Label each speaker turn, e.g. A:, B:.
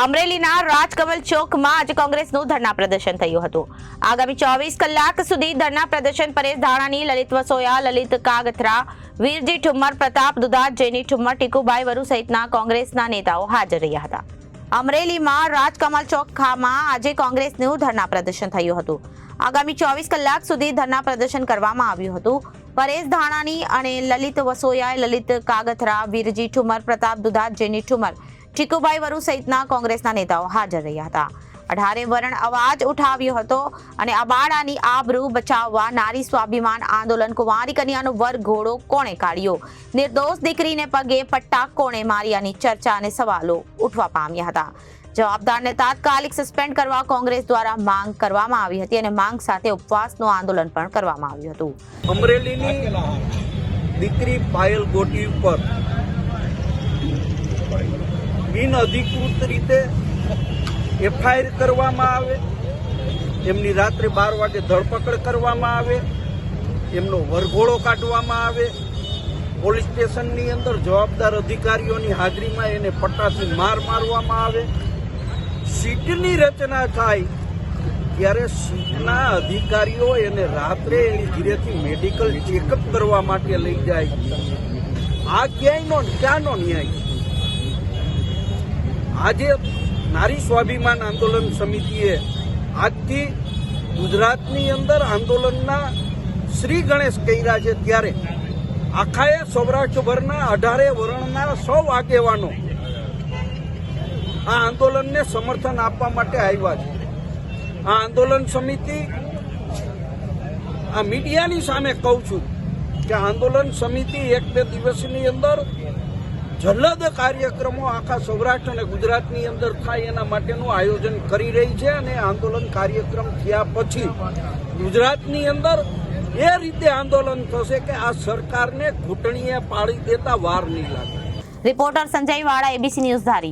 A: અમરેલીના રાજકમલ ચોકમાં આજે કોંગ્રેસનું ધરના પ્રદર્શન થયું હતું. આગામી ચોવીસ કલાક સુધી ધરના પ્રદર્શન પરેશ ધાણાની, લલિત વસોયા, લલિત કાગથરા, વીરજી ઠુમ્મર, પ્રતાપ દુધાત જૈની ઠુમ્મર, ટીકુભાઈ વરુ સહિતના કોંગ્રેસના નેતાઓ હાજર રહ્યા હતા. અમરેલીમાં રાજકમલ ચોક ખામાં આજે કોંગ્રેસનું ધરના પ્રદર્શન થયું હતું. આગામી ચોવીસ કલાક સુધી ધરના પ્રદર્શન કરવામાં આવ્યું હતું. પરેશ ધાણાની અને લલિત વસોયા લલિત કાગથરા, વીરજી ઠુમર પ્રતાપ દુધાત જેની ઠુમર ટીકુભાઈ વરુ સહિતના કોંગ્રેસના નેતાઓ હાજર રહ્યા હતા. અઢારે વરણ અવાજ ઉઠાવ્યો હતો અને અબાળાની આબરૂ બચાવવા નારી સ્વાભિમાન આંદોલન કુંવારી કન્યાનો વર્ગ ઘોડો કોણે કાઢ્યો? નિર્દોષ દીકરીને પગે પટ્ટા કોણે માર્યાની ચર્ચા અને સવાલો ઉઠવા પામ્યા હતા. જવાબદારને તાત્કાલિક સસ્પેન્ડ કરવા કોંગ્રેસ દ્વારા માંગ કરવામાં આવી હતી અને માંગ સાથે ઉપવાસનું આંદોલન પણ કરવામાં આવ્યું હતું.
B: અમરેલીની દીકરી પાયલ ગોટી ઉપર બિન અધિકૃત રીતે એફઆઈઆર કરવામાં આવે, એમની રાત્રે બાર વાગે ધરપકડ કરવામાં આવે, એમનો વરઘોડો કાઢવામાં આવે. પોલીસ સ્ટેશનની અંદર જવાબદાર અધિકારીઓની હાજરીમાં એને પટ્ટાથી માર મારવામાં આવે. સીટની રચના થાય ત્યારે સીટના અધિકારીઓ એને રાત્રે એની ધીરેથી મેડિકલ ચેકઅપ કરવા માટે લઈ જાય. આ ક્યાંયનો ક્યાંનો ન્યાય? આજે નારી સ્વાભિમાન આંદોલન સમિતિએ આજથી ગુજરાતની અંદર આંદોલનના શ્રી ગણેશ કર્યા છે ત્યારે આખાએ સૌરાષ્ટ્રભરના અઢારે વર્ણના સૌ આગેવાનો આ આંદોલનને સમર્થન આપવા માટે આવ્યા છે. આ આંદોલન સમિતિ આ મીડિયાની સામે કહું છું કે આંદોલન સમિતિ એક બે દિવસની અંદર જલદ કાર્યક્રમો આખા સૌરાષ્ટ્ર અને ગુજરાતની અંદર થાય એના માટેનું આયોજન કરી રહી છે અને આંદોલન કાર્યક્રમ થયા પછી ગુજરાતની અંદર એ રીતે આંદોલન થશે કે આ સરકારને ઘૂંટણીએ પાડી દેતા વાર નહીં લાગે.
A: રિપોર્ટર સંજય વાળા એબીસી ન્યૂઝ ધારી.